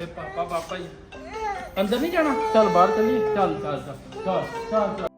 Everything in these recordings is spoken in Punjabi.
ਤੇ ਪਾਪਾ ਪਾਪਾ ਜੀ। ਅੰਦਰ ਨਹੀਂ ਜਾਣਾ? ਚੱਲ ਬਾਹਰ ਚੱਲੀਏ। ਚੱਲ ਚੱਲ ਚੱਲ ਚੱਲ ਚੱਲ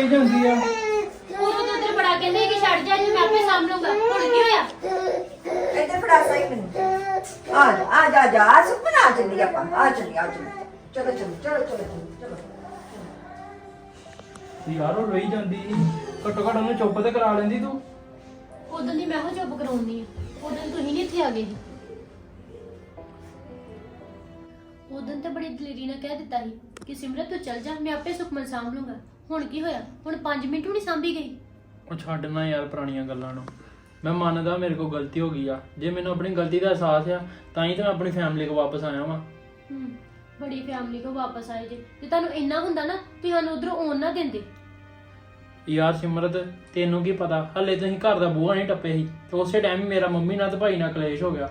ਵੇਖੀ ਆ ਰੋਈ ਜਾਂਦੀ ਆ। ਉਦੋਂ ਤੋਂ ਤੇਰੇ ਬੜਾ ਕਹਿੰਦੇ ਕਿ ਛੱਡ ਜਾ ਇਹਨੂੰ ਮੈਂ ਆਪੇ ਸਾਂਭ ਲੂੰਗਾ ਹੁਣ ਕੀ ਹੋਇਆ? ਇੱਧਰ ਫੜਾ ਸਾਈ ਮੈਨੂੰ। ਆ ਜਾ ਆ ਜਾ ਜਾ ਆ ਸੁਪਨਾ ਆ ਚੱਲੀ ਆਪਾਂ। ਆ ਚੱਲੀ ਆ ਚੱਲੀ ਚਲੋ ਚਲੋ ਚਲੋ ਚਲੋ ਚਲੋ। ਯਾਰ ਉਹ ਰੋਈ ਜਾਂਦੀ ਸੀ। ਘੱਟੋ ਘੱਟ ਉਹਨੂੰ ਚੁੱਪ ਤੇ ਕਰਾ ਲੈਂਦੀ ਤੂੰ। ਉਦੋਂ ਦੀ ਮੈਂ ਹੋ ਚੁੱਪ ਕਰਾਉਣੀ ਆ। ਉਦੋਂ ਤੁਸੀਂ ਨਹੀਂ ਇੱਥੇ ਆ ਗਏ ਸੀ। ਉਦੋਂ ਤਾਂ ਬੜੀ ਦਲੇਰੀ ਨਾਲ ਕਹਿ ਦਿੱਤਾ ਸੀ ਕਿ ਸਿਮਰਤ ਤੂੰ ਚੱਲ ਜਾ ਮੈਂ ਆਪੇ ਸੁਖਮਨ ਸਾਂਭ ਲੂੰਗਾ ਹੁਣ ਕੀ ਹੋਇਆ? ਹੁਣ 5 ਮਿੰਟ ਵੀ ਨਹੀਂ ਸਾਂਭੀ ਗਈ। ਉਹ ਛੱਡਣਾ ਯਾਰ ਪੁਰਾਣੀਆਂ ਗੱਲਾਂ ਨੂੰ। ਮੈਂ ਮੰਨਦਾ ਮੇਰੇ ਕੋਲ ਗਲਤੀ ਹੋ ਗਈ ਆ। ਜੇ ਮੈਨੂੰ ਆਪਣੀ ਗਲਤੀ ਦਾ ਅਹਿਸਾਸ ਆ ਤਾਂ ਹੀ ਤਾਂ ਮੈਂ ਆਪਣੀ ਫੈਮਿਲੀ ਕੋਲ ਵਾਪਸ ਆਇਆ ਵਾਂ। ਹੂੰ ਬੜੀ ਫੈਮਿਲੀ ਕੋ ਵਾਪਸ ਆਏ ਜੇ। ਜੇ ਤੁਹਾਨੂੰ ਇੰਨਾ ਹੁੰਦਾ ਨਾ ਤੁਸੀਂ ਸਾਨੂੰ ਉਧਰੋਂ ਆਉਣ ਨਾ ਦਿੰਦੇ। ਯਾਰ ਸਿਮਰਤ ਤੈਨੂੰ ਕੀ ਪਤਾ? ਹੱਲੇ ਤੁਸੀਂ ਘਰ ਦਾ ਬੂਹਾ ਨਹੀਂ ਟੱਪੇ ਸੀ। ਤੇ ਉਸੇ ਟਾਈਮ ਹੀ ਮੇਰਾ ਮੰਮੀ ਨਾਲ ਤੇ ਭਾਈ ਨਾਲ ਕਲੇਸ਼ ਹੋ ਗਿਆ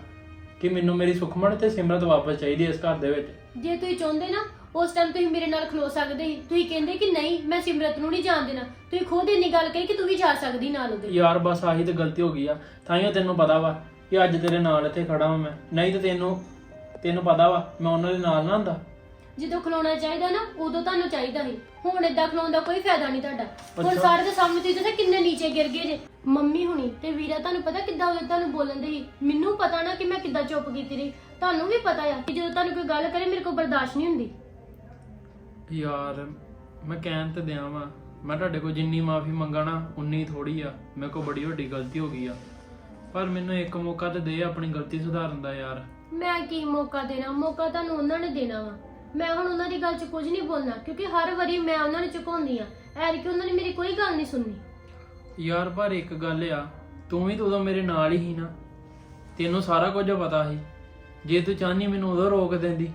ਕਿ ਮੈਨੂੰ ਮੇਰੀ ਸੁਖਮਣ ਤੇ ਸਿਮਰਤ ਵਾਪਸ ਚਾਹੀਦੀ ਇਸ ਘਰ ਦੇ ਵਿੱਚ। ਜੇ ਤੁਸੀਂ ਚਾਹੁੰਦੇ ਨਾ ਉਸ ਟਾਈਮ ਤੁਸੀਂ ਮੇਰੇ ਨਾਲ ਖਲੋ ਸਕਦੇ ਸੀ। ਤੁਸੀਂ ਕਹਿੰਦੇ ਕਿ ਨਹੀਂ ਮੈਂ ਸਿਮਰਤ ਨੂੰ ਨਹੀਂ ਜਾਣ ਦੇਣਾ। ਤੁਸੀਂ ਖੁਦ ਇੰਨੀ ਗੱਲ ਕਹੀ ਕਿ ਤੂੰ ਵੀ ਜਾ ਸਕਦੀ ਨਾਲ ਉਹਦੇ। ਯਾਰ ਬਸ ਆਹੀ ਤੇ ਗਲਤੀ ਹੋ ਗਈ ਆ। ਤਾਂ ਹੀ ਤੈਨੂੰ ਪਤਾ ਵਾ ਕਿ ਅੱਜ ਤੇਰੇ ਨਾਲ ਇੱਥੇ ਖੜਾ ਵਾਂ ਮੈਂ। ਨਹੀਂ ਤੇ ਤੈਨੂੰ ਤੈਨੂੰ ਪਤਾ ਵਾ ਮੈਂ ਉਹਨਾਂ ਦੇ ਨਾਲ ਨਾ ਹੁੰਦਾ। ਜਦੋਂ ਖਲੋਣਾ ਚਾਹੀਦਾ ਨਾ ਉਦੋਂ ਤੁਹਾਨੂੰ ਚਾਹੀਦਾ ਸੀ। ਹੁਣ ਏਦਾਂ ਖਲੋਣ ਦਾ ਕੋਈ ਫਾਇਦਾ ਨਹੀਂ ਤੁਹਾਡਾ। ਹੁਣ ਅੱਛਾ। ਸਾਰੇ ਦੇ ਸਾਹਮਣੇ ਤੁਸੀਂ ਦੱਸਿਆ ਕਿੰਨੇ ਨੀਚੇ ਗਿਰ ਗਏ ਜੇ। ਮੰਮੀ ਹੁਣੀ ਤੇ ਵੀਰਾ ਤੁਹਾਨੂੰ ਪਤਾ ਕਿੱਦਾਂ ਉਹ ਤੁਹਾਨੂੰ ਬੋਲਣ ਦੇ ਸੀ? ਮੈਨੂੰ ਪਤਾ ਨਾ ਕਿ ਮੈਂ ਕਿੱਦਾਂ ਚੁੱਪ ਕੀਤੀ ਰਹੀ। ਤੁਹਾਨੂੰ ਵੀ ਪਤਾ ਆ ਕਿ ਜਦੋਂ ਤੁਹਾਨੂੰ ਕੋਈ ਗੱਲ ਕਰੇ ਮੇਰੇ ਕੋਲ ਬਰਦਾਸ਼ਤ ਨਹੀਂ ਹੁੰਦੀ। ਯਾਰ ਮੈਂ ਕਹਿਣ ਤੇ ਦਿਆਂ ਵਾਂ ਮੈਂ ਤੁਹਾਡੇ ਕੋਲ ਜਿੰਨੀ ਮਾਫੀ ਮੰਗਣਾ ਉਨੀ ਥੋੜੀ ਆ ਮੇਰੇ ਕੋਲ ਬੜੀ ਵੱਡੀ ਗਲਤੀ ਹੋ ਗਈ ਆ। ਪਰ ਮੈਨੂੰ ਇੱਕ ਮੌਕਾ ਤੇ ਦੇ ਆਪਣੀ ਗਲਤੀ ਸੁਧਾਰਨ ਦਾ ਯਾਰ। ਮੈਂ ਕੀ ਮੌਕਾ ਦੇਣਾ? ਮੌਕਾ ਤੁਹਾਨੂੰ ਉਹਨਾਂ ਨੇ ਦੇਣਾ ਵਾ। ਮੈਂ ਹੁਣ ਉਹਨਾਂ ਦੀ ਗੱਲ 'ਚ ਕੁਝ ਨਹੀਂ ਬੋਲਣਾ ਕਿਉਂਕਿ ਹਰ ਵਾਰੀ ਮੈਂ ਉਹਨਾਂ ਨੂੰ ਝੁਕਾਉਂਦੀ ਆ। ਐਰ ਕਿ ਉਹਨਾਂ ਨੇ ਮੇਰੀ ਕੋਈ ਗੱਲ ਨਹੀਂ ਸੁਣਨੀ। ਯਾਰ ਪਰ ਇੱਕ ਗੱਲ ਆ ਤੂੰ ਵੀ ਤਾਂ ਉਦੋਂ ਮੇਰੇ ਨਾਲ ਹੀ ਸੀ ਨਾ। ਤੈਨੂੰ ਸਾਰਾ ਕੁਝ ਪਤਾ ਸੀ। ਜੇ ਤੂੰ ਚਾਹਨੀ ਮੈਨੂੰ ਉਦੋਂ ਰੋਕ ਦਿੰਦੀ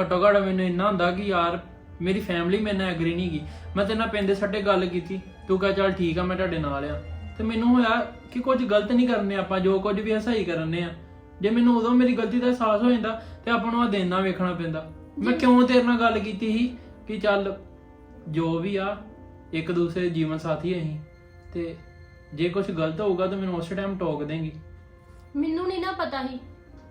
ਘੱਟੋ ਘੱਟ ਮੈਨੂੰ ਇੰਨਾ ਹੁੰਦਾ ਕਿ ਯਾਰ ਮੇਰੀ ਫੈਮਿਲੀ ਮੇਰੇ ਨਾਲ ਐਗਰੀ ਨਹੀਂ ਗਈ ਮੈਂ ਤੇਰੇ ਨਾਲ ਪੈਂਦੇ ਸੱਟੇ ਗੱਲ ਕੀਤੀ। ਤੂੰ ਕਹ ਚੱਲ ਠੀਕ ਆ ਮੈਂ ਤੁਹਾਡੇ ਨਾਲ ਆ। ਤੇ ਮੈਨੂੰ ਹੋਇਆ ਕਿ ਕੁਝ ਗਲਤ ਨਹੀਂ ਕਰਨੇ ਆਪਾਂ ਜੋ ਕੁਝ ਵੀ ਸਹੀ ਕਰਨੇ ਆ। ਜੇ ਮੈਨੂੰ ਉਦੋਂ ਮੇਰੀ ਗਲਤੀ ਦਾ ਅਹਿਸਾਸ ਹੋ ਜਾਂਦਾ ਤੇ ਆਪਾਂ ਨੂੰ ਆ ਦਿਨ ਨਾ ਵੇਖਣਾ ਪੈਂਦਾ। ਮੈਂ ਕਿਉਂ ਤੇਰੇ ਨਾਲ ਗੱਲ ਕੀਤੀ ਸੀ ਕਿ ਚੱਲ ਜੋ ਵੀ ਆ ਇੱਕ ਦੂਸਰੇ ਦੇ ਜੀਵਨ ਸਾਥੀ ਅਸੀਂ। ਤੇ ਜੇ ਕੁਝ ਗਲਤ ਹੋਊਗਾ ਤਾਂ ਮੈਨੂੰ ਉਸ ਟਾਈਮ ਟੋਕ ਦੇਂਗੀ। ਮੈਨੂੰ ਨਹੀਂ ਨਾ ਪਤਾ ਸੀ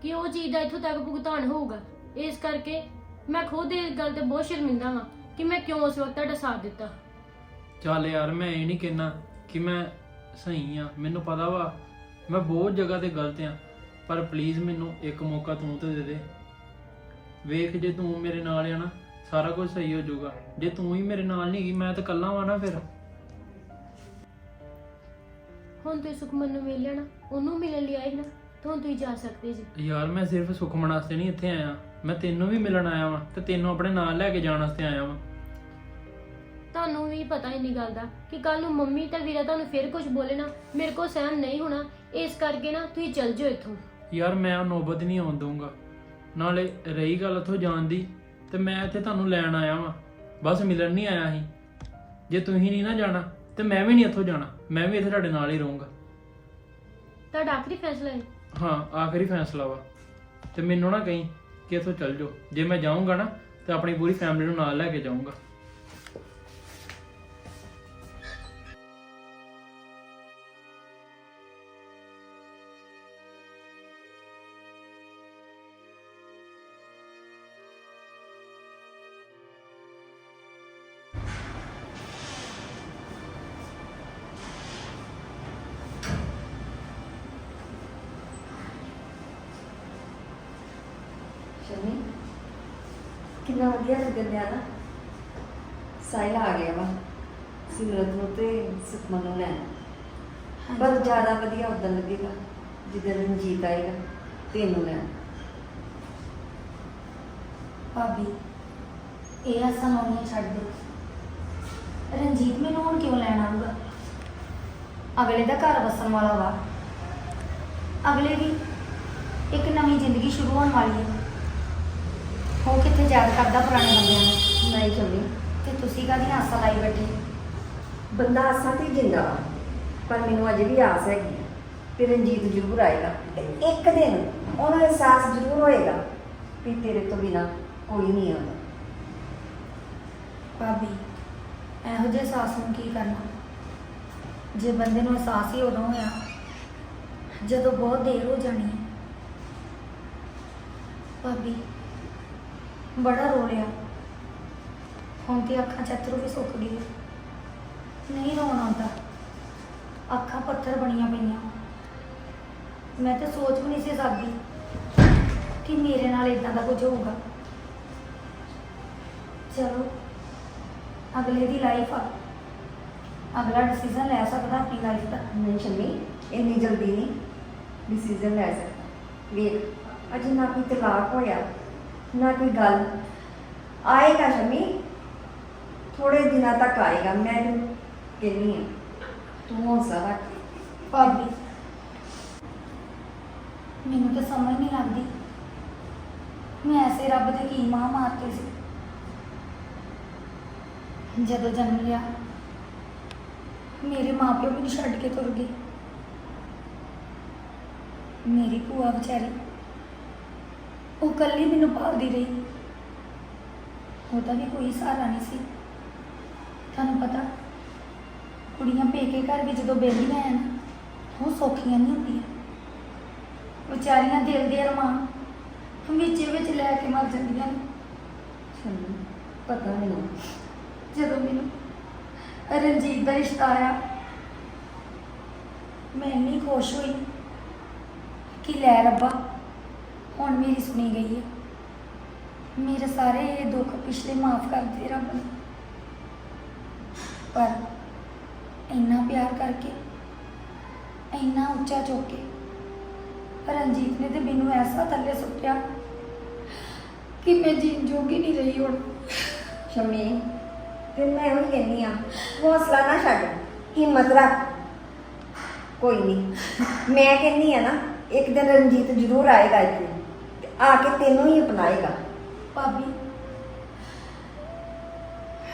ਕਿ ਉਹ ਚੀਜ਼ ਦਾ ਇੱਥੋਂ ਤੱਕ ਭੁਗਤਾਨ ਹੋਊਗਾ। ਇਸ ਕਰਕੇ ਮੈਂ ਖੁਦ ਇਸ ਗੱਲ ਤੇ ਬਹੁਤ ਸ਼ਰਮਿੰਦਾ ਹਾਂ ਕਿ ਮੈਂ ਕਿਉਂ ਉਸ ਵਕਤ ਤੁਹਾਡਾ ਸਾਥ ਦਿੱਤਾ। ਚੱਲ ਯਾਰ ਮੈਂ ਇਹ ਨਹੀਂ ਕਹਿਣਾ ਕਿ ਮੈਂ ਸਹੀ ਆ। ਮੈਨੂੰ ਪਤਾ ਵਾ ਮੈਂ ਬਹੁਤ ਜਗ੍ਹਾ ਤੇ ਗਲਤ ਆ ਪਰ ਪਲੀਜ਼ ਮੈਨੂੰ ਇੱਕ ਮੌਕਾ ਤੂੰ ਤੇ ਦੇ ਦੇ। ਵੇਖ ਜੇ ਤੂੰ ਮੇਰੇ ਨਾਲ ਆ ਨਾ ਸਾਰਾ ਕੁਝ ਸਹੀ ਹੋ ਜਾਊਗਾ। ਜੇ ਤੂੰ ਹੀ ਮੇਰੇ ਨਾਲ ਨਹੀਂ ਗਈ ਮੈਂ ਤਾਂ ਇਕੱਲਾ ਵਾਂ ਨਾ ਫਿਰ। ਹੁਣ ਤੁਸੀਂ ਸੁਖਮਨ ਨੂੰ ਮਿਲ ਲੈਣਾ ਉਹਨੂੰ ਮਿਲਣ ਲਈ ਆਏ ਸੀ ਨਾ ਤਾਂ ਹੁਣ ਤੁਸੀਂ ਜਾ ਸਕਦੇ ਜੀ। ਯਾਰ ਮੈਂ ਸਿਰਫ ਸੁਖਮਣ ਵਾਸਤੇ ਨਹੀਂ ਇੱਥੇ ਆਇਆ। ਮੈਂ ਤੈਨੂੰ ਵੀ ਮਿਲਣ ਆਇਆ ਵਾਂ ਤੇ ਤੈਨੂੰ ਆਪਣੇ ਨਾਲ ਲੈ ਕੇ ਜਾਣ ਵਾਸਤੇ ਆਇਆ ਵਾਂ। ਤੁਹਾਨੂੰ ਵੀ ਪਤਾ ਇੰਨੀ ਗੱਲ ਦਾ ਕਿ ਕੱਲ ਨੂੰ ਮੰਮੀ ਤੇ ਵੀਰਾ ਤੁਹਾਨੂੰ ਫਿਰ ਕੁਝ ਬੋਲੇ ਨਾ ਮੇਰੇ ਕੋਲ ਸਹਿਨ ਨਹੀਂ ਹੋਣਾ। ਇਸ ਕਰਕੇ ਨਾ ਤੁਸੀਂ ਚੱਲ ਜਾਓ ਇੱਥੋਂ। ਯਾਰ ਮੈਂ ਉਹ ਨੌਬਤ ਨਹੀਂ ਆਉਣ ਦਊਂਗਾ। ਨਾਲੇ ਰਹੀ ਗੱਲ ਉੱਥੋਂ ਜਾਣ ਦੀ ਤੇ ਮੈਂ ਇੱਥੇ ਤੁਹਾਨੂੰ ਲੈਣ ਆਇਆ ਵਾਂ। ਬਸ ਮਿਲਣ ਨਹੀਂ ਆਇਆ ਸੀ। ਜੇ ਤੁਸੀਂ ਨਹੀਂ ਨਾ ਜਾਣਾ ਤੇ ਮੈਂ ਵੀ ਨਹੀਂ ਇੱਥੋਂ ਜਾਣਾ। ਮੈਂ ਵੀ ਇੱਥੇ ਤੁਹਾਡੇ ਨਾਲ ਹੀ ਰਹੂੰਗਾ। ਤੁਹਾਡਾ ਆਖਰੀ ਫੈਸਲਾ ਹੈ। ਹਾਂ ਆਖਰੀ ਫੈਸਲਾ ਵਾ। ਤੇ ਮੈਨੂੰ ਨਾ ਕਹੀਂ ਕਿ ਇੱਥੋਂ ਚੱਲ ਜਾਓ। ਜੇ ਮੈਂ ਜਾਊਂਗਾ ਨਾ, ਤੇ ਆਪਣੀ ਪੂਰੀ ਫੈਮਿਲੀ ਨੂੰ ਨਾਲ ਲੈ ਕੇ ਜਾਊਂਗਾ। ਪਰ ਜ਼ਿਆਦਾ ਵਧੀਆ ਉਦੋਂ ਲੱਗੇਗਾ ਜਿੱਦਣ ਰਣਜੀਤ ਆਏਗਾ ਤੈਨੂੰ ਲੈਣ। ਭਾਬੀ ਇਹ ਆਸਾਂ ਲਾਉਣੀਆਂ ਛੱਡ ਦੇ। ਰਣਜੀਤ ਮੈਨੂੰ ਹੁਣ ਕਿਉਂ ਲੈਣ ਆਊਗਾ? ਅਗਲੇ ਦਾ ਘਰ ਵਸਣ ਵਾਲਾ ਵਾ। ਅਗਲੇ ਦੀ ਇੱਕ ਨਵੀਂ ਜ਼ਿੰਦਗੀ ਸ਼ੁਰੂ ਹੋਣ ਵਾਲੀ ਹੈ। ਉਹ ਕਿੱਥੇ ਜਾ ਯਾਦ ਕਰਦਾ ਪੁਰਾਣੇ ਬੰਦਿਆਂ ਨੂੰ? ਨਹੀਂ ਸ਼ਮੀ ਤੇ ਤੁਸੀਂ ਕਾਹਦੀਆਂ ਆਸਾਂ ਲਾਈ ਬੈਠੇ? ਬੰਦਾ ਆਸਾਂ ਤੇ ਜਿੰਦਾ ਵਾ। ਪਰ ਮੈਨੂੰ ਅਜੇ ਵੀ ਆਸ ਹੈਗੀ ਹੈ ਕਿ ਰਣਜੀਤ ਜ਼ਰੂਰ ਆਏਗਾ। ਤੇ ਇੱਕ ਦਿਨ ਉਹਨੂੰ ਅਹਿਸਾਸ ਜ਼ਰੂਰ ਹੋਏਗਾ ਵੀ ਤੇਰੇ ਤੋਂ ਬਿਨਾ ਕੋਈ ਨਹੀਂ ਆਉਂਦਾ। ਭਾਬੀ, ਇਹੋ ਜਿਹੇ ਅਹਿਸਾਸ ਨੂੰ ਕੀ ਕਰਨਾ? ਜੇ ਬੰਦੇ ਨੂੰ ਅਹਿਸਾਸ ਹੀ ਉਦੋਂ ਹੋਇਆ, ਜਦੋਂ ਬਹੁਤ ਦੇਰ ਹੋ ਜਾਣੀ ਹੈ। ਭਾਬੀ, ਬੜਾ ਰੋ ਲਿਆ ਹੁਣ ਤੇ ਅੱਖਾਂ ਚਤਰੂ ਵੀ ਸੁੱਕ ਗਈ ਨਹੀਂ ਰੋਣ ਆਉਂਦਾ। ਅੱਖਾਂ ਪੱਥਰ ਬਣੀਆਂ ਪਈਆਂ। ਮੈਂ ਤਾਂ ਸੋਚ ਵੀ ਨਹੀਂ ਸੀ ਸਕਦੀ ਕਿ ਮੇਰੇ ਨਾਲ ਇਦਾਂ ਦਾ ਕੁਝ ਹੋਊਗਾ। ਚਲੋ, ਅਗਲੇ ਦੀ ਲਾਈਫ ਆ। ਅਗਲਾ ਡਿਸੀਜਨ ਲੈ ਸਕਦਾ ਆਪਣੀ ਲਾਈਫ ਦਾ। ਨਹੀਂ ਸ਼ਮੀ, ਇੰਨੀ ਜਲਦੀ ਨਹੀਂ ਡਿਸੀਜਨ ਲੈ ਸਕਦਾ। ਵੇਖ, ਅਜੇ ਨਾ ਕੋਈ ਤਲਾਕ ਹੋਇਆ, ਨਾ ਕੋਈ ਗੱਲ। ਆਏਗਾ ਸ਼ਮੀ ਥੋੜੇ ਦਿਨਾਂ ਤੱਕ ਆਏਗਾ, ਮੈਂ ਤੈਨੂੰ ਕਹਿੰਦੀ ਹਾਂ। ਤੂੰ ਹੌਸਲਾ ਰੱਖ ਭਾਬੀ। ਮੈਨੂੰ ਤਾਂ ਸਮਝ ਨਹੀਂ ਲੱਗਦੀ ਮੈਂ ਐਸੇ ਰੱਬ ਦੇ ਕੀ ਮਾਂ ਮਾਰਤੀ ਸੀ। ਜਦੋਂ ਜਨਮ ਲਿਆ, ਮੇਰੇ ਮਾਪਿਓ ਮੈਨੂੰ ਛੱਡ ਕੇ ਤੁਰ ਗਏ। ਮੇਰੀ ਭੂਆ ਵਿਚਾਰੀ, ਉਹ ਕੱਲੀ ਮੈਨੂੰ ਪਾਲਦੀ ਰਹੀ। ਉਹਦਾ ਵੀ ਕੋਈ ਸਹਾਰਾ ਨਹੀਂ ਸੀ। ਤੁਹਾਨੂੰ ਪਤਾ ਕੁੜੀਆਂ ਪੇਕੇ ਘਰ ਵੀ ਜਦੋਂ ਬੈਠੀਆਂ ਆ ਨਾ ਉਹ ਸੌਖੀਆਂ ਨਹੀਂ ਹੁੰਦੀਆਂ। ਵਿਚਾਰੀਆਂ ਦਿਲ ਦੇ ਅਰਮਾਨ ਵਿੱਚ ਵਿੱਚ ਲੈ ਕੇ ਮਰ ਜਾਂਦੀਆਂ ਨੇ। ਸ਼ਮੀ ਪਤਾ ਮੈਨੂੰ ਜਦੋਂ ਮੈਨੂੰ ਰਣਜੀਤ ਦਾ ਰਿਸ਼ਤਾ ਆਇਆ ਮੈਂ ਇੰਨੀ ਖੁਸ਼ ਹੋਈ ਕਿ ਲੈ ਰੱਬਾ ਹੁਣ ਮੇਰੀ ਸੁਣੀ ਗਈ ਹੈ। ਮੇਰੇ ਸਾਰੇ ਦੁੱਖ ਪਿਛਲੇ ਮਾਫ ਕਰ ਦੇ ਰੱਬ ਨੇ। ਪਰ ਇੰਨਾ ਪਿਆਰ ਕਰਕੇ ਇੰਨਾ ਉੱਚਾ ਚੁੱਕ ਕੇ। ਰਣਜੀਤ ਨੇ ਤੇ ਮੈਨੂੰ ਐਸਾ ਥੱਲੇ ਸੁੱਟਿਆ ਕਿ ਮੈਂ ਜੀਣ ਜੋਗੀ ਨਹੀਂ ਰਹੀ ਹੁਣ। ਸ਼ਮੀ ਤੇ ਮੈਂ ਉਹੀ ਕਹਿੰਦੀ ਆ ਹੌਸਲਾ ਨਾ ਛੱਡ ਹਿੰਮਤ ਰੱਖ। ਕੋਈ ਨਹੀਂ ਮੈਂ ਕਹਿੰਦੀ ਆ ਨਾ ਇੱਕ ਦਿਨ ਰਣਜੀਤ ਜ਼ਰੂਰ ਆਏਗਾ ਇੱਥੇ ਤੇ ਆ ਕੇ ਤੈਨੂੰ ਹੀ ਅਪਣਾਏਗਾ। ਭਾਬੀ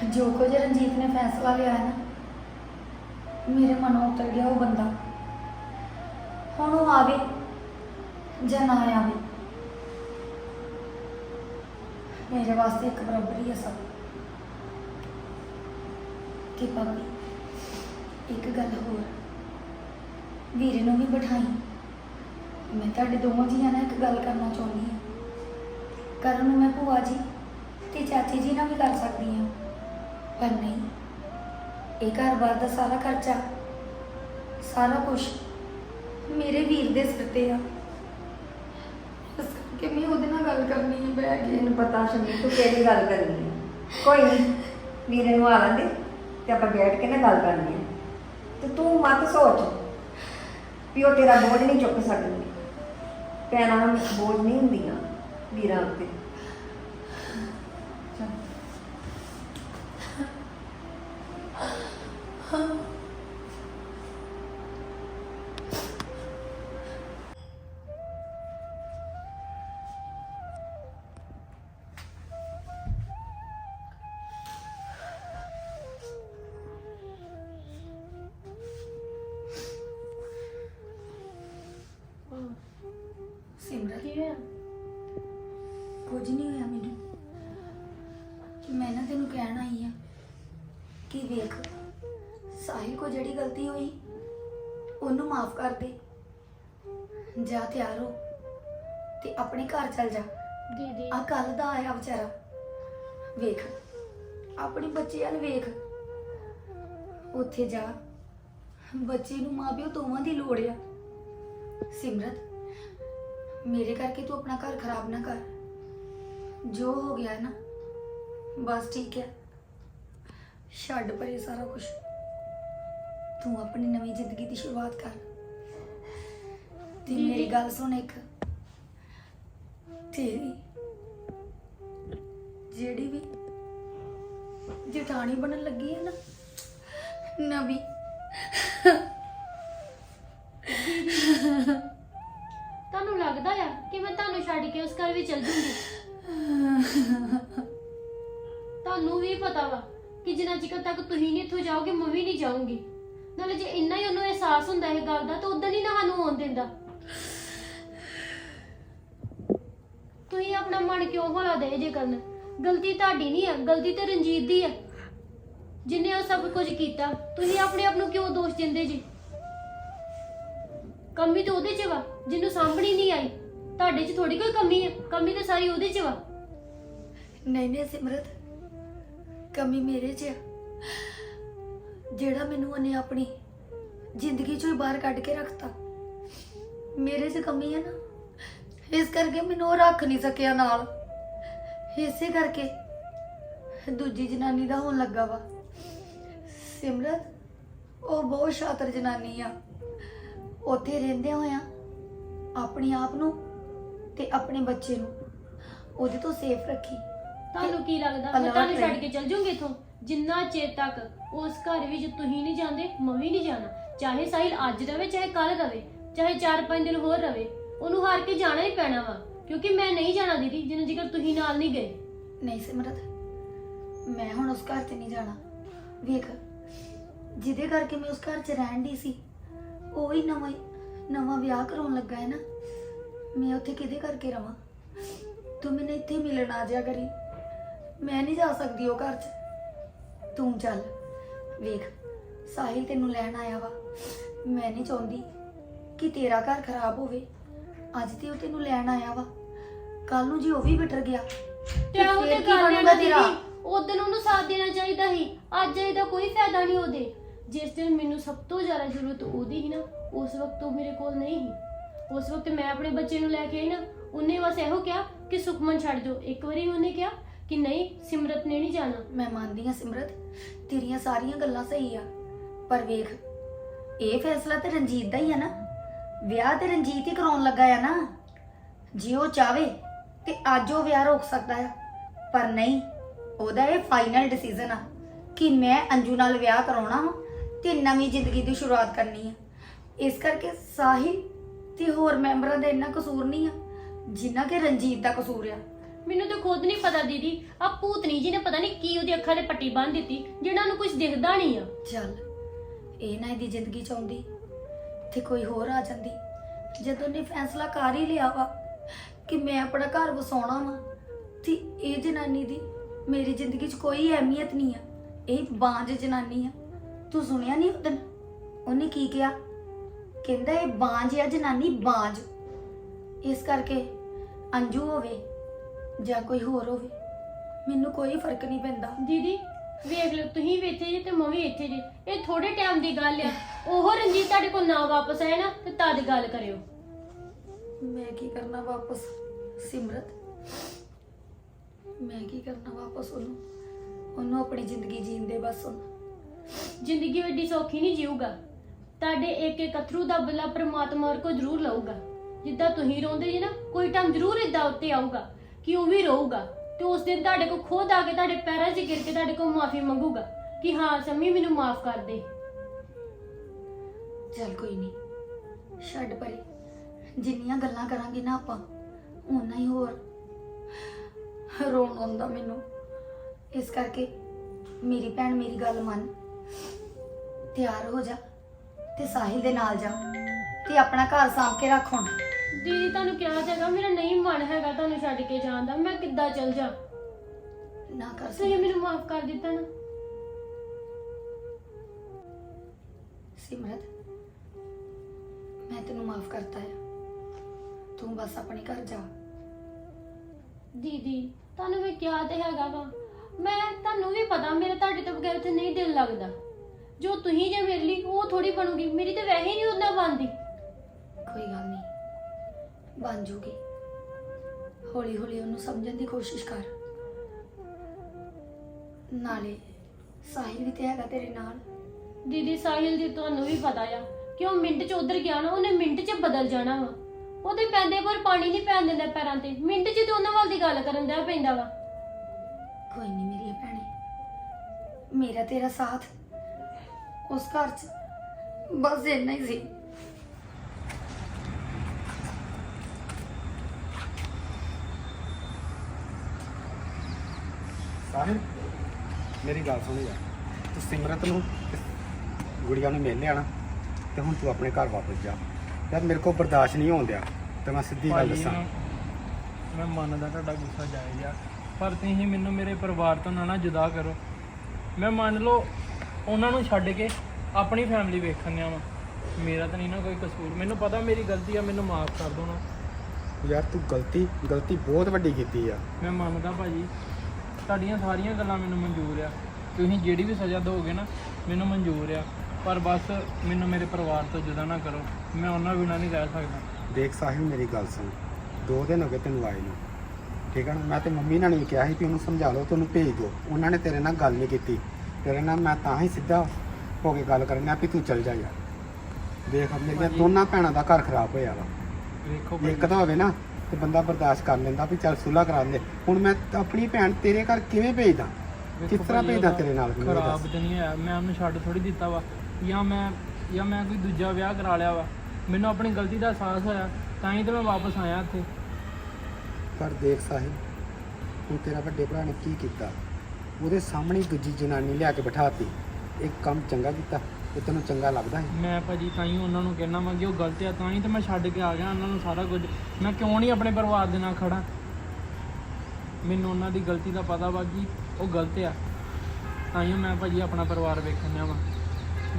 ਜੋ ਕੁਝ ਰਣਜੀਤ ਨੇ ਫੈਸਲਾ ਲਿਆ ਹੈ ਨਾ ਮੇਰੇ ਮਨੋਂ ਉਤਰ ਗਿਆ ਉਹ ਬੰਦਾ। ਹੁਣ ਉਹ ਆਵੇ ਜਾਂ ਨਾ ਆਵੇ। ਮੇਰੇ ਵਾਸਤੇ ਇੱਕ ਬਰਾਬਰ ਹੀ ਹੈ ਸਭ ਕਿ ਭਾਬੀ, ਇੱਕ ਗੱਲ ਹੋਰ। ਵੀਰੇ ਨੂੰ ਵੀ ਬਿਠਾਈ। ਮੈਂ ਤੁਹਾਡੇ ਦੋਵਾਂ ਜੀਆਂ ਨਾਲ ਇੱਕ ਗੱਲ ਕਰਨਾ ਚਾਹੁੰਦੀ ਹਾਂ। ਕਰਨ ਨੂੰ ਮੈਂ ਭੂਆ ਜੀ ਤੇ ਚਾਚੀ ਜੀ ਨਾਲ ਵੀ ਕਰ ਸਕਦੀ ਹਾਂ। ਪਰ ਨਹੀਂ। ਇਹ ਘਰ-ਬਾਰ ਦਾ ਸਾਰਾ ਖਰਚਾ, ਸਾਰਾ ਕੁਝ ਮੇਰੇ ਵੀਰ ਦੇ ਸਿਰ ਤੇ ਆ। ਇਸ ਕਰਕੇ ਮੈਂ ਉਹਦੇ ਨਾਲ ਗੱਲ ਕਰਨੀ ਹੈ ਬਹਿ ਕੇ ਮੈਨੂੰ ਪਤਾ ਸ਼ਮੀ ਤੂੰ ਕਿਹੜੀ ਗੱਲ ਕਰਨੀ ਹੈ ਕੋਈ ਨਹੀਂ ਵੀਰੇ ਨੂੰ ਆ ਲੈਂਦੇ ਤੇ ਆਪਾਂ ਬੈਠ ਕੇ ਨਾ ਗੱਲ ਕਰਨੀ ਹੈ ਤੇ ਤੂੰ ਮਤ ਸੋਚ ਵੀ ਉਹ ਤੇਰਾ ਬੋਝ ਨਹੀਂ ਚੁੱਕ ਸਕਦੀ। ਪੈਣਾ ਬੋਝ ਨਹੀਂ ਹੁੰਦੀਆਂ ਵੀਰਾਂ ਉੱਤੇ। ਕੀ ਹੋਇਆ? ਕੁਝ ਨਹੀਂ ਹੋਇਆ ਮੈਨੂੰ। ਮੈਂ ਨਾ ਤੈਨੂੰ ਕਹਿਣ ਆਈ ਆ ਕਿ ਵੇਖ ਸਾਹਿਲ ਕੋ ਜਿਹੜੀ ਗਲਤੀ ਹੋਈ ਉਹਨੂੰ ਮਾਫ ਕਰ ਦੇ। ਜਾ ਤਿਆਰ ਹੋ ਤੇ ਆਪਣੇ ਘਰ ਚੱਲ ਜਾ। ਦੀਦੀ। ਆ ਕੱਲ ਦਾ ਆਇਆ ਵਿਚਾਰਾ। ਵੇਖ ਆਪਣੀ ਬੱਚੇ ਵੱਲ ਵੇਖ। ਉੱਥੇ ਜਾ ਬੱਚੇ ਨੂੰ ਮਾਪਿਓ ਦੋਵਾਂ ਦੀ ਲੋੜ ਆ। ਸਿਮਰਤ ਮੇਰੇ ਕਰਕੇ ਤੂੰ ਆਪਣਾ ਘਰ ਖਰਾਬ ਨਾ ਕਰ। ਜੋ ਹੋ ਗਿਆ ਨਾ ਬਸ ਠੀਕ ਹੈ। ਛੱਡ ਪਰੇ ਸਾਰਾ ਕੁਝ ਤੂੰ ਆਪਣੀ ਨਵੀਂ ਜ਼ਿੰਦਗੀ ਦੀ ਸ਼ੁਰੂਆਤ ਕਰ। ਤੇ। ਮੇਰੀ ਗੱਲ ਸੁਣ ਇੱਕ। ਤੇਰੀ ਜਿਹੜੀ ਵੀ ਜਠਾਣੀ ਬਣਨ ਲੱਗੀ ਹੈ ਨਾ ਨਵੀਂ ਮੈਂ ਤੁਹਾਨੂੰ ਛੱਡ ਕੇ ਉਸ ਘਰ ਵਿੱਚ ਚਲ ਜੂੰਗੀ। ਪਤਾ ਵਾ ਕਿ ਜਿੰਨਾ ਚਿਰ ਤੱਕ ਤੁਸੀਂ ਨਹੀਂ ਇੱਥੋਂ ਜਾਓਗੇ, ਮੈਂ ਵੀ ਨਹੀਂ ਜਾਊਂਗੀ। ਨਾਲੇ ਜੇ ਇੰਨਾ ਹੀ ਉਹਨੂੰ ਅਹਿਸਾਸ ਹੁੰਦਾ ਇਹ ਗੱਲ ਦਾ, ਤਾਂ ਉਦੋਂ ਹੀ ਨਾ ਸਾਨੂੰ ਆਉਣ ਦਿੰਦਾ। ਤੁਸੀਂ ਆਪਣਾ ਮਨ ਕਿਉਂ ਹੌਲਾ ਦੇ ਜੇ ਕਰਨ ਗਲਤੀ ਤੁਹਾਡੀ ਨਹੀਂ ਆ, ਗਲਤੀ ਤੇ ਰਣਜੀਤ ਦੀ ਆ। ਜਿਨੇ ਉਹ ਸਭ ਕੁਝ ਕੀਤਾ, ਤੁਸੀਂ ਆਪਣੇ ਆਪ ਨੂੰ ਕਿਉਂ ਦੋਸ਼ ਦਿੰਦੇ ਜੀ? ਕਮੀ ਤਾਂ ਉਹਦੇ 'ਚ ਵਾ, ਜਿਹਨੂੰ ਸਾਂਭਣੀ ਨਹੀਂ ਆਈ। ਤੁਹਾਡੇ 'ਚ ਥੋੜੀ ਕੋਈ ਕਮੀ ਹੈ ਕਮੀ ਤਾਂ ਸਾਰੀ ਉਹਦੇ 'ਚ ਵਾ। ਨਹੀਂ ਨਹੀਂ ਸਿਮਰਤ, ਕਮੀ ਮੇਰੇ 'ਚ ਆ। ਜਿਹੜਾ ਮੈਨੂੰ ਉਹਨੇ ਆਪਣੀ ਜ਼ਿੰਦਗੀ ਚੋਂ ਹੀ ਬਾਹਰ ਕੱਢ ਕੇ ਰੱਖਤਾ, ਮੇਰੇ 'ਚ ਕਮੀ ਹੈ ਨਾ। ਇਸ ਕਰਕੇ ਮੈਨੂੰ ਉਹ ਰੱਖ ਨਹੀਂ ਸਕਿਆ ਨਾਲ। ਇਸੇ ਕਰਕੇ ਦੂਜੀ ਜਨਾਨੀ ਦਾ ਹੋਣ ਲੱਗਾ ਵਾ। ਸਿਮਰਤ, ਉਹ ਬਹੁਤ ਸ਼ਾਤਰ ਜਨਾਨੀ ਆ। ਉੱਥੇ ਰਹਿੰਦੇ ਹੋਇਆ ਆਪਣੇ ਆਪ ਨੂੰ ਤੇ ਆਪਣੇ ਬੱਚੇ ਨੂੰ। ਉਹਦੇ ਤੋਂ ਸੇਫ ਰੱਖੀ। ਤੁਹਾਨੂੰ ਕੀ ਲੱਗਦਾ? ਮੈਂ ਤੁਹਾਨੂੰ ਛੱਡ। ਕੇ ਚੱਲ ਜੂੰਗੀ ਇਥੋਂ। ਜਿੰਨਾ ਚਿਰ ਤੱਕ ਉਸ ਘਰ ਵਿੱਚ ਤੁਸੀਂ ਨਹੀਂ ਜਾਂਦੇ ਮੈਂ ਵੀ ਨਹੀਂ ਜਾਣਾ। ਚਾਹੇ ਸਾਹਿਲ ਅੱਜ ਰਵੇ ਚਾਹੇ ਕੱਲ ਰਵੇ ਚਾਹੇ 4-5 ਦਿਨ ਹੋਰ ਰਵੇ ਉਹਨੂੰ ਹਾਰ ਕੇ ਜਾਣਾ ਹੀ ਪੈਣਾ ਵਾ। ਕਿਉਂਕਿ ਮੈਂ ਨਹੀਂ ਜਾਣਾ ਦੀਦੀ ਜਿੰਨਾ ਜਿਕਰ ਤੁਸੀਂ ਨਾਲ ਨਹੀਂ ਗਏ। ਨਹੀਂ ਸਿਮਰਤ ਮੈਂ ਹੁਣ ਉਸ ਘਰ 'ਚ ਨਹੀਂ ਜਾਣਾ। ਵੇਖ ਜਿਹਦੇ ਕਰਕੇ ਮੈਂ ਉਸ ਘਰ 'ਚ ਰਹਿਣ ਦੀ ਸੀ ਉਹ ਹੀ ਨਵਾਂ ਨਵਾਂ ਵਿਆਹ ਕਰਾਉਣ ਲੱਗਾ ਹੈ ਨਾ। ਮੈਂ ਉੱਥੇ ਕਿਹਦੇ ਕਰਕੇ ਰਵਾਂ? ਤੂੰ ਮੈਨੂੰ ਇੱਥੇ ਮਿਲਣ ਆ ਜਾ ਕਰੀ। ਮੈਂ ਨਹੀਂ ਜਾ ਸਕਦੀ ਉਹ ਘਰ 'ਚ। ਤੂੰ ਚੱਲ। ਵੇਖ ਸਾਹਿਲ ਤੈਨੂੰ ਲੈਣ ਆਇਆ ਵਾ। ਮੈਂ ਨਹੀਂ ਚਾਹੁੰਦੀ ਕਿ ਤੇਰਾ ਘਰ ਖਰਾਬ ਹੋਵੇ। ਅੱਜ ਤੇ ਉਹ ਤੈਨੂੰ ਲੈਣ ਆਇਆ ਵਾ। ਕੱਲ ਨੂੰ ਜੇ ਉਹ ਵੀ ਬਿਟਰ ਗਿਆ ਤੇ ਉਹ ਗੱਲ ਨਾ ਤੇਰਾ? ਉਦੋਂ ਉਹਨੂੰ ਸਾਥ ਦੇਣਾ ਚਾਹੀਦਾ ਸੀ। ਅੱਜ ਇਹਦਾ ਕੋਈ ਫਾਇਦਾ ਨਹੀਂ ਉਹਦੇ। ਜਿਸ ਦਿਨ ਮੈਨੂੰ ਸਭ ਤੋਂ ਜ਼ਿਆਦਾ ਜ਼ਰੂਰਤ ਉਹਦੀ ਸੀ ਨਾ ਉਸ ਵਕਤ ਉਹ ਮੇਰੇ ਕੋਲ ਨਹੀਂ ਸੀ। ਉਸ ਵਕਤ ਮੈਂ ਆਪਣੇ ਬੱਚੇ ਨੂੰ ਲੈ ਕੇ ਆਈ ਨਾ, ਉਹਨੇ ਬਸ ਇਹੋ ਕਿਹਾ ਕਿ ਸੁਖਮਨ ਛੱਡ ਦਿਓ ਇੱਕ ਵਾਰੀ ਉਹਨੇ ਕਿਹਾ ਕਿ ਨਹੀਂ, ਸਿਮਰਤ ਨੇ ਨਹੀਂ ਜਾਣਾ। ਮੈਂ ਮੰਨਦੀ ਹਾਂ ਸਿਮਰਤ, ਤੇਰੀਆਂ ਸਾਰੀਆਂ ਗੱਲਾਂ ਸਹੀ ਆ। ਪਰ ਵੇਖ, ਇਹ ਫੈਸਲਾ ਤੇ ਰਣਜੀਤ ਦਾ ਹੀ ਆ ਨਾ। ਵਿਆਹ ਤੇ ਰਣਜੀਤ ਹੀ ਕਰਾਉਣ ਲੱਗਾ ਆ ਨਾ। ਜੇ ਉਹ ਚਾਵੇ ਤੇ ਅੱਜ ਉਹ ਵਿਆਹ ਰੋਕ ਸਕਦਾ ਆ। ਪਰ ਨਹੀਂ, ਉਹਦਾ ਇਹ ਫਾਈਨਲ ਡਿਸੀਜਨ ਆ ਕਿ ਮੈਂ ਅੰਜੂ ਨਾਲ ਵਿਆਹ ਕਰਾਉਣਾ ਵਾ ਤੇ ਨਵੀਂ ਜ਼ਿੰਦਗੀ ਦੀ ਸ਼ੁਰੂਆਤ ਕਰਨੀ ਆ। ਇਸ ਕਰਕੇ ਸਾਹਿਲ ਤੇ ਹੋਰ ਮੈਂਬਰਾਂ ਦਾ ਇੰਨਾ ਕਸੂਰ ਨਹੀਂ ਆ ਜਿੰਨਾ ਕਿ ਰਣਜੀਤ ਦਾ ਕਸੂਰ ਆ। ਮੈਨੂੰ ਤਾਂ ਖੁਦ ਨਹੀਂ ਪਤਾ ਦੀਦੀ ਆ ਭੂਤਨੀ ਜੀ ਨੇ ਪਤਾ ਨਹੀਂ ਕੀ ਉਹਦੀ ਅੱਖਾਂ ਤੇ ਪੱਟੀ ਬੰਨ ਦਿੱਤੀ ਜਿਹੜਾ ਨੂੰ ਕੁਝ ਦਿਖਦਾ ਨਹੀਂ ਆ। ਚੱਲ ਇਹ ਨਾ ਇਹਦੀ ਜ਼ਿੰਦਗੀ ਚ ਆਉਂਦੀ ਤੇ ਕੋਈ ਹੋਰ ਆ ਜਾਂਦੀ। ਜਦੋਂ ਨੇ ਫੈਸਲਾ ਕਰ ਹੀ ਲਿਆ ਵਾ ਕਿ ਮੈਂ ਆਪਣਾ ਘਰ ਵਸਾਉਣਾ ਵਾ ਤੇ ਇਹ ਜਨਾਨੀ ਦੀ ਮੇਰੀ ਜ਼ਿੰਦਗੀ 'ਚ ਕੋਈ ਅਹਿਮੀਅਤ ਨਹੀਂ ਆ। ਇਹ ਬਾਂਝ ਜਨਾਨੀ ਆ। ਤੂੰ ਸੁਣਿਆ ਨਹੀਂ ਉਦੋਂ ਉਹਨੇ ਕੀ ਕਿਹਾ? ਕਹਿੰਦਾ ਇਹ ਬਾਂਝ ਆ ਜਨਾਨੀ ਬਾਂਝ। ਇਸ ਕਰਕੇ ਅੰਜੂ ਹੋਵੇ ਜਾਂ ਕੋਈ ਹੋਰ ਹੋਵੇ ਮੈਨੂੰ ਕੋਈ ਫ਼ਰਕ ਨਹੀਂ ਪੈਂਦਾ। ਦੀਦੀ ਵੇਖ ਲਓ ਤੁਸੀਂ ਵੀ ਇੱਥੇ ਜੇ ਤੇ ਮੈਂ ਵੀ ਇੱਥੇ ਜੇ। ਇਹ ਥੋੜੇ ਟਾਈਮ ਦੀ ਗੱਲ ਆ। ਉਹ ਰਣਜੀਤ ਤੁਹਾਡੇ ਕੋਲ ਨਾ ਵਾਪਸ ਆਏ ਨਾ ਤੇ ਤਦ ਗੱਲ ਕਰਿਓ। ਮੈਂ ਕੀ ਕਰਨਾ ਵਾਪਸ? ਸਿਮਰਤ? ਮੈਂ ਕੀ ਕਰਨਾ ਵਾਪਸ ਉਹਨੂੰ? ਉਹਨੂੰ ਆਪਣੀ ਜ਼ਿੰਦਗੀ ਜੀਣ ਦੇ ਬਸ ਹੁਣ। ਜ਼ਿੰਦਗੀ ਵੱਡੀ ਸੌਖੀ ਨਹੀਂ ਜੀਊਗਾ। ਤੁਹਾਡੇ ਇੱਕ ਇੱਕ ਅਥਰੂ ਦਾ ਬਦਲਾ ਪ੍ਰਮਾਤਮਾ ਹੋਰ ਕੋ ਜ਼ਰੂਰ ਲਊਗਾ। ਜਿੱਦਾਂ ਤੁਸੀਂ ਰੋਂਦੇ ਜੇ ਨਾ, ਕੋਈ ਟਾਈਮ ਜ਼ਰੂਰ ਇਦਾਂ ਉੱਤੇ ਆਊਗਾ ਕਿ ਉਹ ਵੀ ਰੋਊਗਾ ਤੇ ਉਸ ਦਿਨ ਤੁਹਾਡੇ ਕੋ ਖੁਦ ਆ ਕੇ ਤੁਹਾਡੇ ਪੈਰਾਂ 'ਚ ਗਿਰ ਕੇ ਤੁਹਾਡੇ ਕੋ ਮਾਫੀ ਮੰਗੂਗਾ ਕਿ ਹਾਂ, ਸੰਮੀ, ਮੈਨੂੰ ਮਾਫ ਕਰ ਦੇ। ਚੱਲ ਕੋਈ ਨਹੀਂ, ਛੱਡ ਪਰੇ। ਜਿੰਨੀਆਂ ਗੱਲਾਂ ਕਰਾਂਗੇ ਨਾ ਆਪਾਂ, ਓਨਾ ਹੀ ਹੋਰ। ਰੋਣ ਆਉਂਦਾ ਮੈਨੂੰ। ਇਸ ਕਰਕੇ ਮੇਰੀ ਭੈਣ ਮੇਰੀ ਗੱਲ ਮੰਨ। ਤਿਆਰ ਹੋ ਜਾ। ਤੇ ਸਾਹਿਲ ਦੇ ਨਾਲ ਜਾ ਤੇ ਆਪਣਾ ਘਰ ਸਾਂਭ ਕੇ ਰੱਖ ਹੁਣ। ਦੀਦੀ ਤੁਹਾਨੂੰ ਕਿਹਾ ਜਾਗਾ ਮੇਰਾ ਨਹੀਂ ਮਨ ਹੈਗਾ ਤੁਹਾਨੂੰ ਛੱਡ ਕੇ ਜਾਣ ਦਾ। ਮੈਂ ਕਿੱਦਾਂ ਚੱਲ ਜਾ? ਨਾ ਕਰ ਤੁਸੀਂ ਮੈਨੂੰ ਮਾਫ ਕਰ ਦਿੱਤਾ ਨਾ। ਸਿਮਰਤ ਮੈਂ ਤੈਨੂੰ ਮਾਫ ਕਰਤਾ ਹੈ ਤੂੰ ਬਸ ਆਪਣੇ ਘਰ ਜਾ। ਦੀਦੀ ਤੁਹਾਨੂੰ ਮੈਂ ਕਿਹਾ ਤੇ ਹੈਗਾ ਵਾ। ਮੈਂ ਤੁਹਾਨੂੰ ਵੀ ਪਤਾ ਮੇਰਾ ਤੁਹਾਡੇ ਤੋਂ ਬਗੈਰ ਤੇ ਨਹੀਂ ਦਿਲ ਲੱਗਦਾ। ਜੋ ਤੁਸੀਂ ਜੇ ਮੇਰੇ ਲਈ ਉਹ ਥੋੜੀ ਬਣੂਗੀ ਮੇਰੀ ਤੇ ਵੈਸੇ ਨਹੀਂ ਉਹਨਾਂ ਬਣਦੀ। ਕੋਈ ਗੱਲ ਨਹੀਂ ਬਣ ਜੂਗੀ। ਹੌਲੀ ਹੌਲੀ ਉਹਨੂੰ ਸਮਝਣ ਦੀ ਕੋਸ਼ਿਸ਼ ਕਰ। ਨਾਲੇ ਸਾਹਿਲ ਵੀ ਤੇ ਹੈਗਾ ਤੇਰੇ ਨਾਲ। ਦੀਦੀ ਸਾਹਿਲ ਦੀ ਤੁਹਾਨੂੰ ਵੀ ਪਤਾ ਆ ਕਿ ਉਹ ਮਿੰਟ 'ਚ ਉਧਰ ਗਿਆ ਨਾ ਉਹਨੇ ਮਿੰਟ 'ਚ ਬਦਲ ਜਾਣਾ ਵਾ। ਉਹਦੇ ਪੈਂਦੇ ਪਰ ਪਾਣੀ ਨਹੀਂ ਪੈਣ ਦਿੰਦਾ ਪੈਰਾਂ ਤੇ। ਮਿੰਟ 'ਚ ਤੇ ਉਹਨਾਂ ਵੱਲ ਦੀ ਗੱਲ ਕਰਨ ਦਾ ਪੈਂਦਾ ਵਾ। ਕੋਈ ਨਹੀਂ ਮੇਰੀ ਭੈਣੇ ਮੇਰਾ ਤੇਰਾ ਸਾਥ ਉਸ ਘਰ 'ਚ। ਬਸ ਇੰਨਾ ਹੀ ਸੀ। ਸਾਹਿਲ ਮੇਰੀ ਗੱਲ ਸੁਣ ਯਾਰ। ਤੂੰ ਸਿਮਰਤ ਨੂੰ ਤੇ ਗੁੜੀਆ ਨੂੰ ਮਿਲ ਲਿਆ ਨਾ ਤੇ ਹੁਣ ਤੂੰ ਆਪਣੇ ਘਰ ਵਾਪਸ ਜਾ। ਯਾਰ ਮੇਰੇ ਕੋਲ ਬਰਦਾਸ਼ਤ ਨਹੀਂ ਹੋਣ ਡਿਆ ਤੇ ਮੈਂ ਸਿੱਧੀ ਗੱਲ ਭਾਜੀ, ਦੱਸਾਂ। ਮੈਂ- ਮੈਂ ਮੰਨਦਾ ਤੁਹਾਡਾ ਗੁੱਸਾ ਜਾਇਜ਼ ਆ ਪਰ ਤੁਸੀਂ ਮੈਨੂੰ ਮੇਰੇ ਪਰਿਵਾਰ ਤੋਂ ਨਾ ਨਾ ਜੁਦਾ ਕਰੋ। ਮੈਂ ਮੰਨ ਲਓ ਉਹਨਾਂ ਨੂੰ ਛੱਡ ਕੇ ਆਪਣੀ ਫੈਮਿਲੀ ਵੇਖਣ ਆ ਵਾ। ਮੇਰਾ ਤਾਂ ਨਹੀਂ ਨਾ ਕੋਈ ਕਸੂਰ। ਮੈਨੂੰ ਪਤਾ ਮੇਰੀ ਗਲਤੀ ਆ ਮੈਨੂੰ ਮਾਫ ਕਰ ਦਿਓ ਨਾ। ਯਾਰ ਤੂੰ ਗਲਤੀ ਗਲਤੀ ਬਹੁਤ ਵੱਡੀ ਕੀਤੀ ਆ। ਮੈਂ ਮੰਨਦਾ ਭਾਜੀ ਤੁਹਾਡੀਆਂ ਸਾਰੀਆਂ ਗੱਲਾਂ ਮੈਨੂੰ ਮਨਜ਼ੂਰ ਆ। ਤੁਸੀਂ ਜਿਹੜੀ ਵੀ ਸਜ਼ਾ ਦਿਓਗੇ ਨਾ ਮੈਨੂੰ ਮਨਜ਼ੂਰ ਆ। ਪਰ ਬਸ ਮੈਨੂੰ ਮੇਰੇ ਪਰਿਵਾਰ ਤੋਂ ਜੁਦਾ ਨਾ ਕਰੋ। ਮੈਂ ਉਹਨਾਂ ਬਿਨਾਂ ਨਹੀਂ ਰਹਿ ਸਕਦਾ। ਦੇਖ ਸਾਹਿਲ ਮੇਰੀ ਗੱਲ ਸੁਣ। ਦੋ ਦਿਨ ਹੋ ਗਏ ਤੈਨੂੰ ਆਏ ਨੂੰ। ਠੀਕ ਹੈ ਨਾ? ਮੈਂ ਤੇ ਮੰਮੀ ਨਾਲ ਵੀ ਕਿਹਾ ਸੀ ਕਿ ਉਹਨੂੰ ਸਮਝਾ ਲਓ ਤੈਨੂੰ ਭੇਜ ਦਿਓ। ਉਹਨਾਂ ਨੇ ਤੇਰੇ ਨਾਲ ਗੱਲ ਨਹੀਂ ਕੀਤੀ। ਤੇਰੇ ਨਾਲ ਮੈਂ ਤਾਂ ਹੀ ਸਿੱਧਾ ਹੋ ਕੇ ਗੱਲ ਕਰਨਾ ਵੀ ਤੂੰ ਚੱਲ ਜਾ ਯਾਰ। ਦੇਖ ਮੇਰੀਆਂ ਭਾਜੀ। ਦੋਨਾਂ ਭੈਣਾਂ ਦਾ ਘਰ ਖਰਾਬ ਹੋਇਆ ਵਾ। ਵੇਖੋ ਇੱਕ ਭਾਜੀ ਤਾਂ ਹੋਵੇ ਨਾ ਤੇ ਬੰਦਾ ਬਰਦਾਸ਼ਤ ਕਰ ਲੈਂਦਾ ਵੀ ਚੱਲ ਸੁਲਾ ਕਰਾ ਲੈ ਹੁਣ ਮੈਂ ਆਪਣੀ ਭੈਣ ਤੇਰੇ ਘਰ ਕਿਵੇਂ ਭੇਜਦਾ? ਵੇਖੋ ਕਿਸ ਤਰ੍ਹਾਂ ਭਾਜੀ, ਭੇਜਦਾ ਉਹਦਾ ਤੇਰੇ ਨਾਲ? ਮੈਨੂੰ ਇਹ ਖਰਾਬ। ਤਾਂ ਨਹੀਂ ਹੋਇਆ। ਮੈਂ ਉਹਨੂੰ ਛੱਡ ਥੋੜੀ ਦਿੱਤਾ ਵਾ। ਜਾਂ ਮੈਂ ਜਾਂ ਮੈਂ ਕੋਈ ਦੂਜਾ ਵਿਆਹ ਕਰਾ ਲਿਆ ਵਾ। ਮੈਨੂੰ ਆਪਣੀ ਗਲਤੀ ਦਾ ਅਹਿਸਾਸ ਹੋਇਆ ਤਾਂ ਹੀ ਤਾਂ ਮੈਂ ਵਾਪਸ ਆਇਆ ਇੱਥੇ। ਪਰ ਦੇਖ ਸਾਹਿਲ ਹੁਣ ਤੇਰਾ ਵੱਡੇ ਭਰਾ ਨੇ ਕੀ ਕੀਤਾ? ਉਹਦੇ ਸਾਹਮਣੇ ਦੂਜੀ ਜਨਾਨੀ ਲਿਆ ਕੇ ਬਿਠਾਤੀ। ਇੱਕ ਕੰਮ ਚੰਗਾ ਕੀਤਾ ਇਹ ਤੈਨੂੰ ਚੰਗਾ ਲੱਗਦਾ ਹੈ ਮੈਂ ਭਾਜੀ ਤਾਂ ਹੀ ਉਹਨਾਂ ਨੂੰ ਕਹਿਣਾ ਵਾਂ ਕਿ ਉਹ ਗਲਤ ਆ, ਤਾਂ ਹੀ ਤਾਂ ਮੈਂ ਛੱਡ ਕੇ ਆ ਗਿਆ, ਉਹਨਾਂ ਨੂੰ ਸਾਰਾ ਕੁਝ। ਮੈਂ ਕਿਉਂ ਨਹੀਂ ਆਪਣੇ ਪਰਿਵਾਰ ਦੇ ਨਾਲ ਖੜਾ ਮੈਨੂੰ ਉਹਨਾਂ ਦੀ ਗਲਤੀ ਦਾ ਪਤਾ ਵਾ ਕਿ ਉਹ ਗਲਤ ਆ। ਤਾਂ ਹੀ ਮੈਂ ਭਾਜੀ ਆਪਣਾ ਪਰਿਵਾਰ ਵੇਖਣ ਵਾ।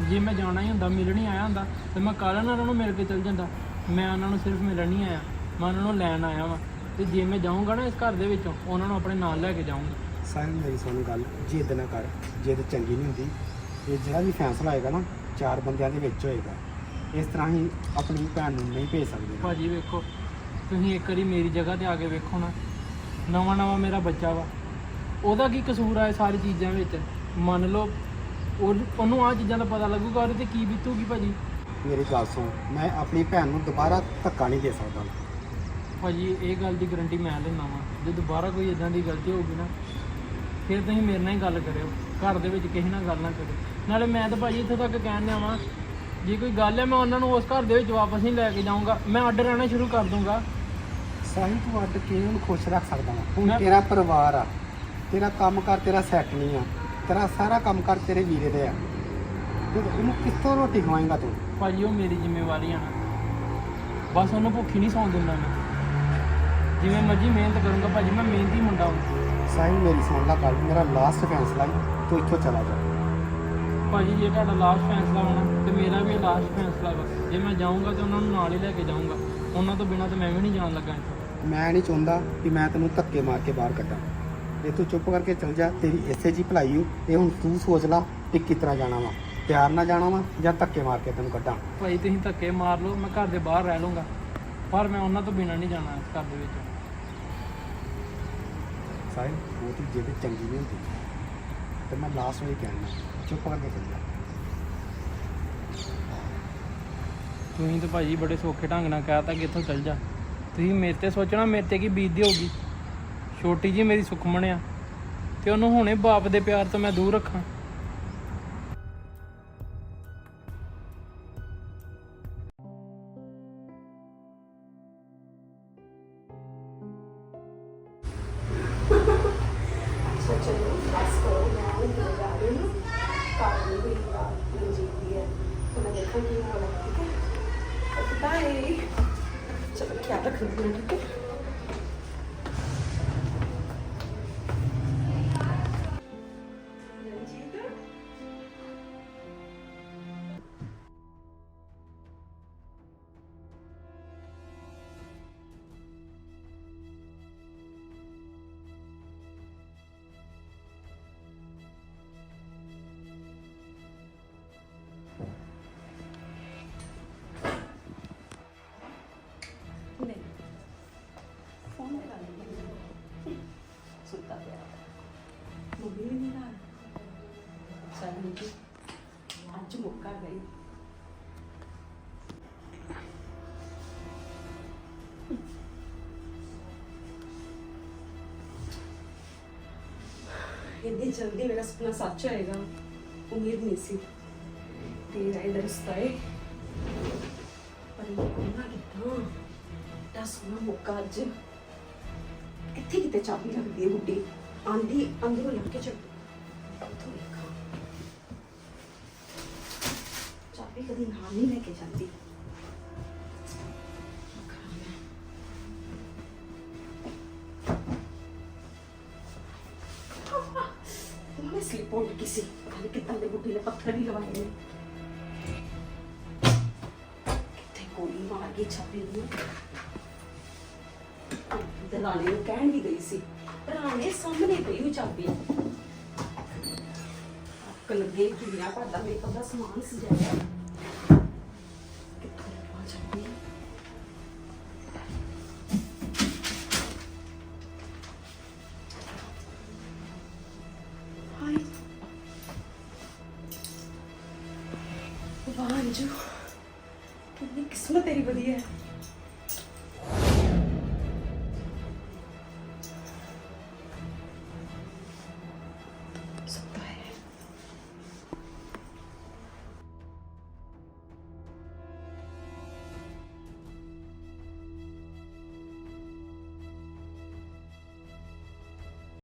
ਜੇ ਮੈਂ ਜਾਣਾ ਹੀ ਹੁੰਦਾ, ਮਿਲਣ ਹੀ ਆਇਆ ਹੁੰਦਾ, ਤੇ ਮੈਂ ਕੱਲ੍ਹ ਨਾਲ ਉਹਨਾਂ ਨੂੰ ਮਿਲ ਕੇ ਚਲ ਜਾਂਦਾ। ਮੈਂ ਉਹਨਾਂ ਨੂੰ ਸਿਰਫ ਮਿਲਣ ਨਹੀਂ ਆਇਆ, ਮੈਂ ਉਹਨਾਂ ਨੂੰ ਲੈਣ ਆਇਆ ਵਾਂ। ਤੇ ਜੇ ਮੈਂ ਜਾਊਂਗਾ ਨਾ ਇਸ ਘਰ ਦੇ ਵਿੱਚੋਂ, ਉਹਨਾਂ ਨੂੰ ਆਪਣੇ ਨਾਲ ਲੈ ਕੇ ਜਾਊਂਗਾ। ਸਾਹਿਲ ਮੇਰੀ ਸੁਣ ਗੱਲ ਜਿੱਦ ਨਾ ਕਰ ਜਿੱਦ ਚੰਗੀ ਨਹੀਂ ਹੁੰਦੀ। ਇਹ ਜਿਹੜਾ ਵੀ ਫੈਸਲਾ ਹੋਏਗਾ ਨਾ ਚਾਰ ਬੰਦਿਆਂ ਦੇ ਵਿੱਚ ਹੋਏਗਾ। ਇਸ ਤਰ੍ਹਾਂ ਹੀ ਆਪਣੀ ਭੈਣ ਨੂੰ ਨਹੀਂ ਭੇਜ ਸਕਦੇ। ਭਾਜੀ ਵੇਖੋ ਤੁਸੀਂ ਇੱਕ ਵਾਰੀ ਮੇਰੀ ਜਗ੍ਹਾ ਤੇ ਆ ਕੇ ਵੇਖੋ ਨਾ। ਨਵਾਂ ਨਵਾਂ ਮੇਰਾ ਬੱਚਾ ਵਾ। ਉਹਦਾ ਕੀ ਕਸੂਰ ਆ ਇਹ ਸਾਰੀ ਚੀਜ਼ਾਂ ਵਿੱਚ? ਮੰਨ ਲਓ ਉਹ ਉਹਨੂੰ ਆ ਚੀਜ਼ਾਂ ਦਾ ਪਤਾ ਲੱਗੂਗਾ ਉਹਦੇ ਤੇ ਕੀ ਬੀਤੂਗੀ ਭਾਜੀ? ਮੇਰੀ ਗੱਲ ਸੁਣ ਮੈਂ ਆਪਣੀ ਭੈਣ ਨੂੰ ਦੁਬਾਰਾ ਧੱਕਾ ਨਹੀਂ ਦੇ ਸਕਦਾ। ਭਾਜੀ ਇਹ ਗੱਲ ਦੀ ਗਾਰੰਟੀ ਮੈਂ ਲੈਣਾ ਵਾ। ਜੇ ਦੁਬਾਰਾ ਕੋਈ ਇਦਾਂ ਦੀ ਗਲਤੀ ਹੋਊਗੀ ਨਾ ਫਿਰ ਤੁਸੀਂ ਮੇਰੇ ਨਾਲ ਹੀ ਗੱਲ ਕਰਿਓ ਘਰ ਦੇ ਵਿੱਚ ਕਿਸੇ ਨਾਲ ਗੱਲ ਨਾ ਕਰਿਓ। ਨਾਲੇ ਮੈਂ ਤਾਂ ਭਾਜੀ ਇੱਥੇ ਤੱਕ ਕਹਿਣ ਆਵਾਂ ਜੇ ਕੋਈ ਗੱਲ ਹੈ ਮੈਂ ਉਹਨਾਂ ਨੂੰ ਉਸ ਘਰ ਦੇ ਵਿੱਚ ਵਾਪਸ ਨਹੀਂ ਲੈ ਕੇ ਜਾਊਂਗਾ ਮੈਂ ਅੱਡ ਰਹਿਣਾ ਸ਼ੁਰੂ ਕਰ ਦੂੰਗਾ ਸਾਹਿਲ ਤੂੰ ਅੱਡ ਕੇ ਉਹਨੂੰ ਖੁਸ਼ ਰੱਖ ਸਕਦਾ ਵਾ। ਹੁਣ ਮੈਂ- ਤੇਰਾ ਪਰਿਵਾਰ ਆ ਤੇਰਾ ਕੰਮ ਕਰ ਤੇਰਾ ਸੈੱਟ ਨਹੀਂ ਆ ਤੇਰਾ ਸਾਰਾ ਕੰਮ ਕਰ ਤੇਰੇ ਵੀਰੇ ਦੇ ਆ। ਤੇ ਉਹਨੂੰ ਕਿੱਥੋਂ ਰੋਟੀ ਖਵਾਏਗਾ ਤੂੰ? ਭਾਜੀ ਉਹ ਮੇਰੀ ਜ਼ਿੰਮੇਵਾਰੀ ਆ ਨਾ। ਬਸ ਉਹਨੂੰ ਭੁੱਖੀ ਨਹੀਂ ਸੌਣ ਦਿੰਦਾ ਮੈਂ। ਜਿਵੇਂ ਮਰਜ਼ੀ ਮਿਹਨਤ ਕਰੂੰਗਾ ਭਾਜੀ ਮੈਂ ਮਿਹਨਤੀ ਮੁੰਡਾ ਹਾਂ ਸਾਹਿਲ ਮੇਰੀ ਸੁਣ ਲਾ ਗੱਲ ਮੇਰਾ ਲਾਸਟ ਫੈਸਲਾ ਹੀ ਤੂੰ ਇੱਥੋਂ ਚਲਾ ਜਾ। ਭਾਜੀ ਜੇ ਤੁਹਾਡਾ ਲਾਸਟ ਫੈਸਲਾ ਹੋਣਾ ਤੇ ਮੇਰਾ ਵੀ ਲਾਸਟ ਫੈਸਲਾ ਵਾ। ਜੇ ਮੈਂ ਜਾਊਂਗਾ ਤੇ ਉਹਨਾਂ ਨੂੰ ਨਾਲ ਹੀ ਲੈ ਕੇ ਜਾਊਂਗਾ। ਉਹਨਾਂ ਤੋਂ ਬਿਨਾਂ ਤਾਂ ਮੈਂ ਵੀ ਨਹੀਂ ਜਾਣ ਲੱਗਾ ਇੱਥੋਂ। ਮੈਂ ਨਹੀਂ ਚਾਹੁੰਦਾ ਕਿ ਮੈਂ ਤੈਨੂੰ ਧੱਕੇ ਮਾਰ ਕੇ ਬਾਹਰ ਕੱਢਾਂ। ਜੇ ਤੂੰ ਚੁੱਪ ਕਰਕੇ ਚਲ ਜਾ ਤੇਰੀ ਇਸੇ ਜੀ ਭਲਾਈ ਹੋ ਇਹ ਹੁਣ ਤੂੰ ਸੋਚ ਲਾ ਕਿ ਕਿਸ ਤਰ੍ਹਾਂ ਜਾਣਾ ਵਾ। ਪਿਆਰ ਨਾਲ ਜਾਣਾ ਵਾ ਜਾਂ ਧੱਕੇ ਮਾਰ ਕੇ ਤੈਨੂੰ ਕੱਢਾਂ। ਭਾਈ ਤੁਸੀਂ ਧੱਕੇ ਮਾਰ ਲਓ ਮੈਂ ਘਰ ਦੇ ਬਾਹਰ ਰਹਿ ਲੂੰਗਾ ਪਰ ਮੈਂ ਉਹਨਾਂ ਤੋਂ ਬਿਨਾਂ ਨਹੀਂ ਜਾਣਾ ਇਸ ਘਰ ਦੇ ਵਿੱਚ। ਸਾਹਿਲ ਉਹ ਤੀ ਚੰਗੀ ਨਹੀਂ ਹੁੰਦੀ। ਤੇ ਮੈਂ ਲਾਸਟ ਵਾਰੀ ਕਹਿਣਾ, ਚੁੱਪ ਕਰਕੇ ਚਲ ਜਾ। ਤੁਸੀਂ ਤਾਂ ਭਾਜੀ ਬੜੇ ਸੌਖੇ ਢੰਗ ਨਾਲ ਕਹਿਤਾ ਕਿ ਇੱਥੋਂ ਚੱਲ ਜਾ। ਤੁਸੀਂ ਮੇਰੇ ਤੇ ਸੋਚਣਾ, ਮੇਰੇ ਤੇ ਕੀ ਬੀਤਦੀ ਹੋਊਗੀ? ਛੋਟੀ ਜੀ ਮੇਰੀ ਸੁਖਮਣ ਆ ਤੇ ਉਹਨੂੰ ਹੁਣੇ ਬਾਪ ਦੇ ਪਿਆਰ ਤੋਂ ਮੈਂ ਦੂਰ ਰੱਖਾਂ। 오늘 나와. 어디 바이. 저렇게 알아 그분을 이렇게. ਇੰਨੀ ਜਲਦੀ ਮੇਰਾ ਸੁਪਨਾ ਸੱਚ ਹੋਏਗਾ ਉਮੀਦ ਨਹੀਂ ਸੀ। ਤੇਰਾ ਇਹਦਾ ਰਸਤਾ ਹੈ ਪਰ ਇਹ ਕੋਨਾ ਕਿਤਾ। ਦਸ ਨਾ ਮੌਕਾ ਅੱਜ। ਕਿੱਥੇ ਕਿਤੇ ਚਾਬੀ ਲੱਗਦੀ ਹੈ ਗੁੱਡੀ। ਆਂਦੀ ਅੰਦਰੋਂ ਲੱਗ ਕੇ ਚੱਲ। ਉੱਥੋਂ ਚਾਬੀ ਕਦੀ ਨਾਲ ਨਹੀਂ ਲੈ ਕੇ ਜਾਂਦੀ। ਉਹਨੇ ਗਈ ਸੀ ਪਤਾ ਨਹੀਂ ਕਿੱਦਾਂ ਦੇ ਬੁੱਢੇ ਨੇ, ਪੱਥਰ ਵੀ ਲਵਾਏ ਨੇ। ਕਿੱਥੇ ਗੋਲੀ ਮਾਰ ਕੇ ਛਾਪੀ ਨੂੰ। ਦਲਾਲੇ ਨੂੰ ਕਹਿਣ ਵੀ ਗਈ ਸੀ, ਰਾਣੇ ਸਾਹਮਣੇ ਪਈ ਉਹ ਚਾਬੀ ਅੱਕ ਲੱਗੇ ਦੁਨੀਆ ਭਰ ਦਾ ਮੇਕਅਪ ਦਾ ਸਮਾਨ ਸਜਾਇਆ। ਕਿੱਥੋਂ ਲੱਭਾਂ ਚਾਬੀ